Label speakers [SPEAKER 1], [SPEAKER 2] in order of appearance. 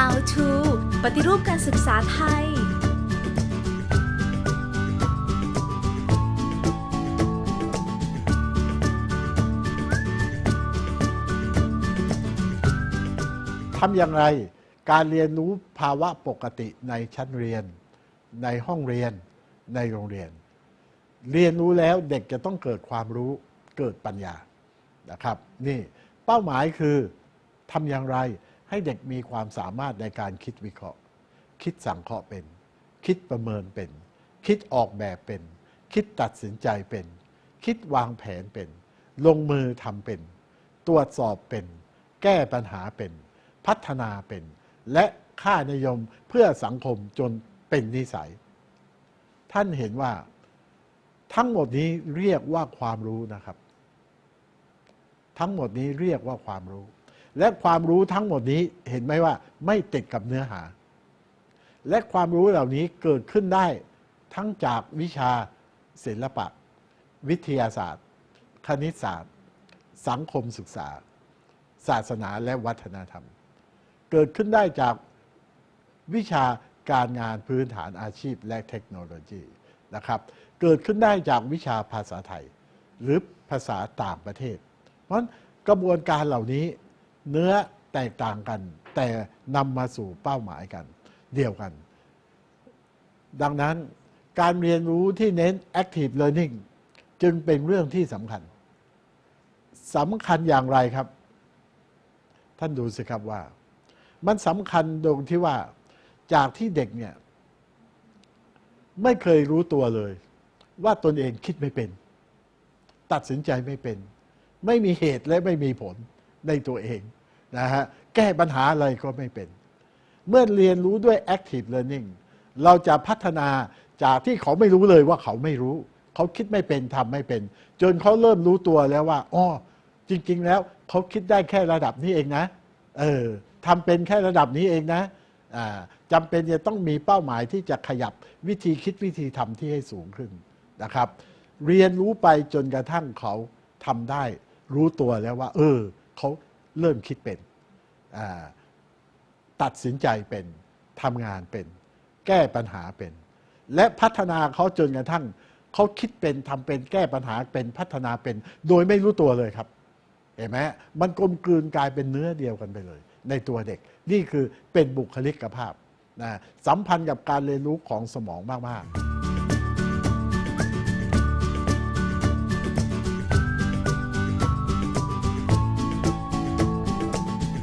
[SPEAKER 1] How to ปฏิรูปการศึกษาไทย
[SPEAKER 2] ทำอย่างไร การเรียนรู้ภาวะปกติในชั้นเรียน ในห้องเรียน ในโรงเรียน เรียนรู้แล้วเด็กจะต้องเกิดความรู้เกิดปัญญานะครับ นี่เป้าหมายคือทำอย่างไร ให้เด็กมีความสามารถในการคิดวิเคราะห์ คิดสังเคราะห์เป็น คิดประเมินเป็น คิดออกแบบเป็น คิดตัดสินใจเป็น คิดวางแผนเป็น ลงมือทำเป็น ตรวจสอบเป็น แก้ปัญหาเป็น พัฒนาเป็น และค่านิยมเพื่อสังคมจนเป็นนิสัย ท่านเห็นว่าทั้งหมดนี้เรียกว่าความรู้นะครับ ทั้งหมดนี้เรียกว่าความรู้ และความรู้ทั้งหมดนี้เห็นไหมว่าไม่ติดกับเนื้อหา และความรู้เหล่านี้เกิดขึ้นได้ทั้งจากวิชาศิลปะ วิทยาศาสตร์ คณิตศาสตร์ สังคมศึกษา ศาสนาและวัฒนธรรม เกิดขึ้นได้จากวิชาการงานพื้นฐานอาชีพและเทคโนโลยีนะครับ เกิดขึ้นได้จากวิชาภาษาไทย หรือภาษาต่างประเทศ เพราะฉะนั้นกระบวนการเหล่านี้ เนื้อแตกต่างกัน แต่นำมาสู่เป้าหมายกัน เดียวกัน ดังนั้นการเรียนรู้ที่เน้น active learning จึงเป็นเรื่องที่สำคัญสำคัญอย่างไรครับ ท่านดูสิครับว่า มันสำคัญตรงที่ว่าจากที่เด็กเนี่ย ไม่เคยรู้ตัวเลย ว่าตนเองคิดไม่เป็น ตัดสินใจไม่เป็น ไม่มีเหตุและไม่มีผล ในตัวเองนะฮะแก้ปัญหาอะไรก็ไม่เป็น เมื่อเรียนรู้ด้วย active learning เราจะพัฒนาจากที่เขาไม่รู้เลยว่าเขาไม่รู้ เขาคิดไม่เป็นทำไม่เป็น จนเขาเริ่มรู้ตัวแล้วว่าอ๋อจริง ๆ แล้วเขาคิดได้แค่ระดับนี้เองนะเออทำเป็นแค่ระดับนี้เองนะจำเป็นจะต้องมีเป้าหมายที่จะขยับวิธีคิดวิธีทำที่ให้สูงขึ้นนะครับ เรียนรู้ไปจนกระทั่งเขาทำได้ รู้ตัวแล้วว่า เออ เขาเริ่มคิดเป็น ตัดสินใจเป็นทำงานเป็น แก้ปัญหาเป็น และพัฒนาเขาจนกระทั่งเขาคิดเป็นทำเป็นแก้ปัญหาเป็นพัฒนาเป็น โดยไม่รู้ตัวเลยครับ เห็นไหมมันกลมกลืนกลายเป็นเนื้อเดียวกันไปเลย ในตัวเด็กนี่คือเป็นบุคลิกภาพนะสัมพันธ์กับการเรียนรู้ของสมองมาก ๆ